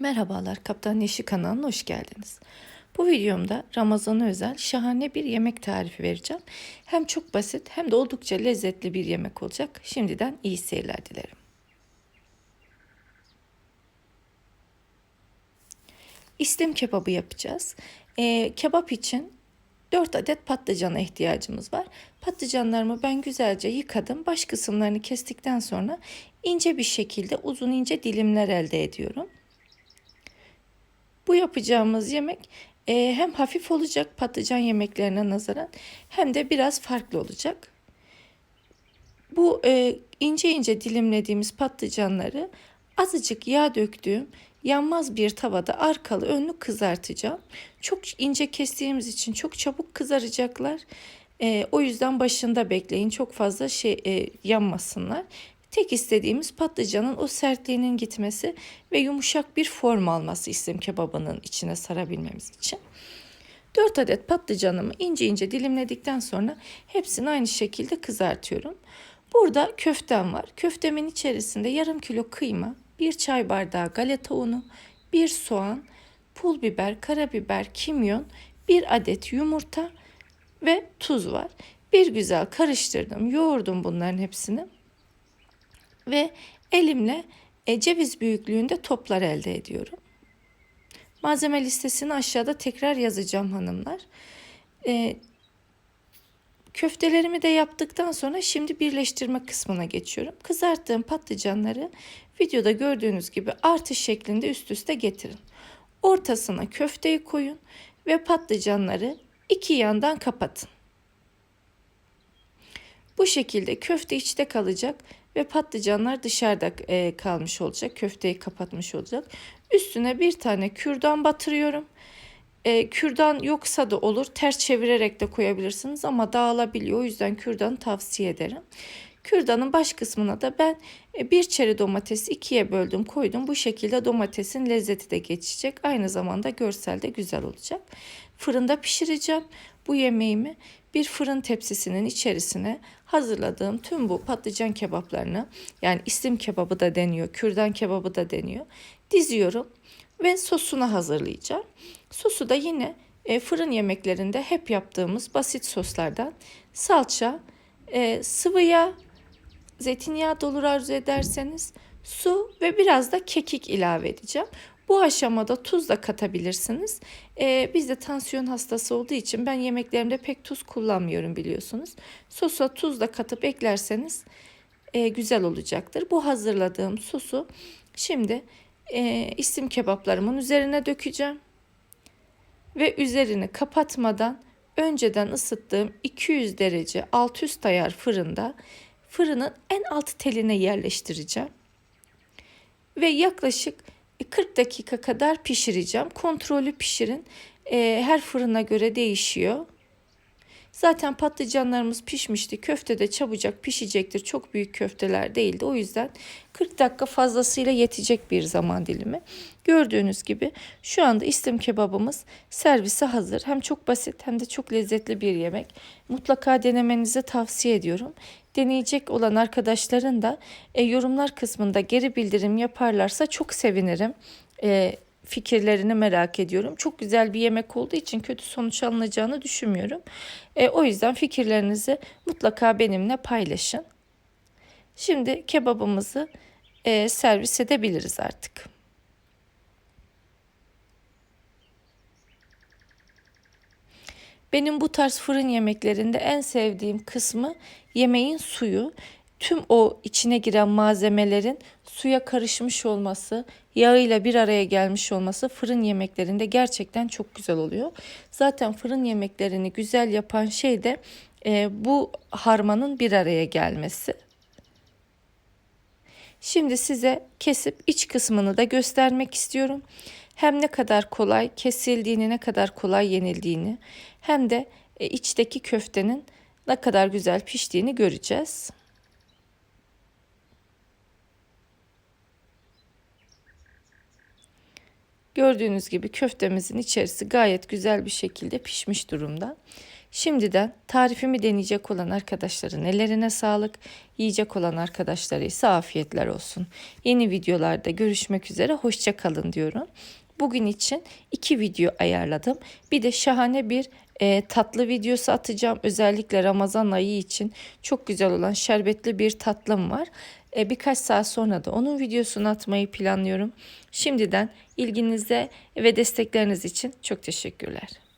Merhabalar Kaptan Yeşil kanalına hoş geldiniz. Bu videomda Ramazan'a özel şahane bir yemek tarifi vereceğim. Hem çok basit hem de oldukça lezzetli bir yemek olacak. Şimdiden iyi seyirler dilerim. İstim kebabı yapacağız. Ee, kebap için 4 adet patlıcana ihtiyacımız var. Patlıcanlarımı ben güzelce yıkadım. Baş kısımlarını kestikten sonra ince bir şekilde uzun ince dilimler elde ediyorum. Bu yapacağımız yemek e, hem hafif olacak patlıcan yemeklerine nazaran hem de biraz farklı olacak. Bu e, ince ince dilimlediğimiz patlıcanları azıcık yağ döktüğüm yanmaz bir tavada arkalı önlü kızartacağım. Çok ince kestiğimiz için çok çabuk kızaracaklar. E, o yüzden başında bekleyin çok fazla şey e, yanmasınlar. Tek istediğimiz patlıcanın o sertliğinin gitmesi ve yumuşak bir form alması istim kebabının içine sarabilmemiz için. 4 adet patlıcanımı ince ince dilimledikten sonra hepsini aynı şekilde kızartıyorum. Burada köftem var. Köftemin içerisinde yarım kilo kıyma, bir çay bardağı galeta unu, bir soğan, pul biber, karabiber, kimyon, bir adet yumurta ve tuz var. Bir güzel karıştırdım, yoğurdum bunların hepsini ve elimle e, ceviz büyüklüğünde toplar elde ediyorum. Malzeme listesini aşağıda tekrar yazacağım hanımlar. E, köftelerimi de yaptıktan sonra şimdi birleştirme kısmına geçiyorum. Kızarttığım patlıcanları videoda gördüğünüz gibi artış şeklinde üst üste getirin. Ortasına köfteyi koyun ve patlıcanları iki yandan kapatın. Bu şekilde köfte içte kalacak ve patlıcanlar dışarıda e, kalmış olacak. Köfteyi kapatmış olacak. Üstüne bir tane kürdan batırıyorum. E, kürdan yoksa da olur. Ters çevirerek de koyabilirsiniz ama dağılabiliyor. O yüzden kürdanı tavsiye ederim. Kürdanın baş kısmına da ben e, bir çeri domatesi ikiye böldüm koydum. Bu şekilde domatesin lezzeti de geçecek. Aynı zamanda görsel de güzel olacak. Fırında pişireceğim bu yemeğimi bir fırın tepsisinin içerisine hazırladığım tüm bu patlıcan kebaplarını yani istim kebabı da deniyor, kürdan kebabı da deniyor. Diziyorum ve sosunu hazırlayacağım. Sosu da yine e, fırın yemeklerinde hep yaptığımız basit soslardan salça, e, sıvı yağ, zeytinyağı da olur arzu ederseniz su ve biraz da kekik ilave edeceğim. Bu aşamada tuz da katabilirsiniz. Ee, biz de tansiyon hastası olduğu için ben yemeklerimde pek tuz kullanmıyorum biliyorsunuz. Sosa tuz da katıp eklerseniz e, güzel olacaktır. Bu hazırladığım sosu şimdi e, isim kebaplarımın üzerine dökeceğim. Ve üzerini kapatmadan önceden ısıttığım 200 derece alt üst ayar fırında fırının en alt teline yerleştireceğim. Ve yaklaşık 40 dakika kadar pişireceğim. Kontrollü pişirin. E, her fırına göre değişiyor. Zaten patlıcanlarımız pişmişti. Köfte de çabucak pişecektir. Çok büyük köfteler değildi. O yüzden 40 dakika fazlasıyla yetecek bir zaman dilimi. Gördüğünüz gibi şu anda istim kebabımız servise hazır. Hem çok basit hem de çok lezzetli bir yemek. Mutlaka denemenizi tavsiye ediyorum. Deneyecek olan arkadaşların da e, yorumlar kısmında geri bildirim yaparlarsa çok sevinirim. E, fikirlerini merak ediyorum. Çok güzel bir yemek olduğu için kötü sonuç alınacağını düşünmüyorum. E, o yüzden fikirlerinizi mutlaka benimle paylaşın. Şimdi kebabımızı e, servis edebiliriz artık. Benim bu tarz fırın yemeklerinde en sevdiğim kısmı yemeğin suyu. Tüm o içine giren malzemelerin suya karışmış olması, yağıyla bir araya gelmiş olması fırın yemeklerinde gerçekten çok güzel oluyor. Zaten fırın yemeklerini güzel yapan şey de e, bu harmanın bir araya gelmesi. Şimdi size kesip iç kısmını da göstermek istiyorum. Hem ne kadar kolay kesildiğini, ne kadar kolay yenildiğini hem de e, içteki köftenin ne kadar güzel piştiğini göreceğiz. Gördüğünüz gibi köftemizin içerisi gayet güzel bir şekilde pişmiş durumda. Şimdiden tarifimi deneyecek olan arkadaşların ellerine sağlık, yiyecek olan arkadaşlara ise afiyetler olsun. Yeni videolarda görüşmek üzere, hoşça kalın diyorum. Bugün için iki video ayarladım. Bir de şahane bir e, tatlı videosu atacağım. Özellikle Ramazan ayı için çok güzel olan şerbetli bir tatlım var. E, birkaç saat sonra da onun videosunu atmayı planlıyorum. Şimdiden ilginize ve destekleriniz için çok teşekkürler.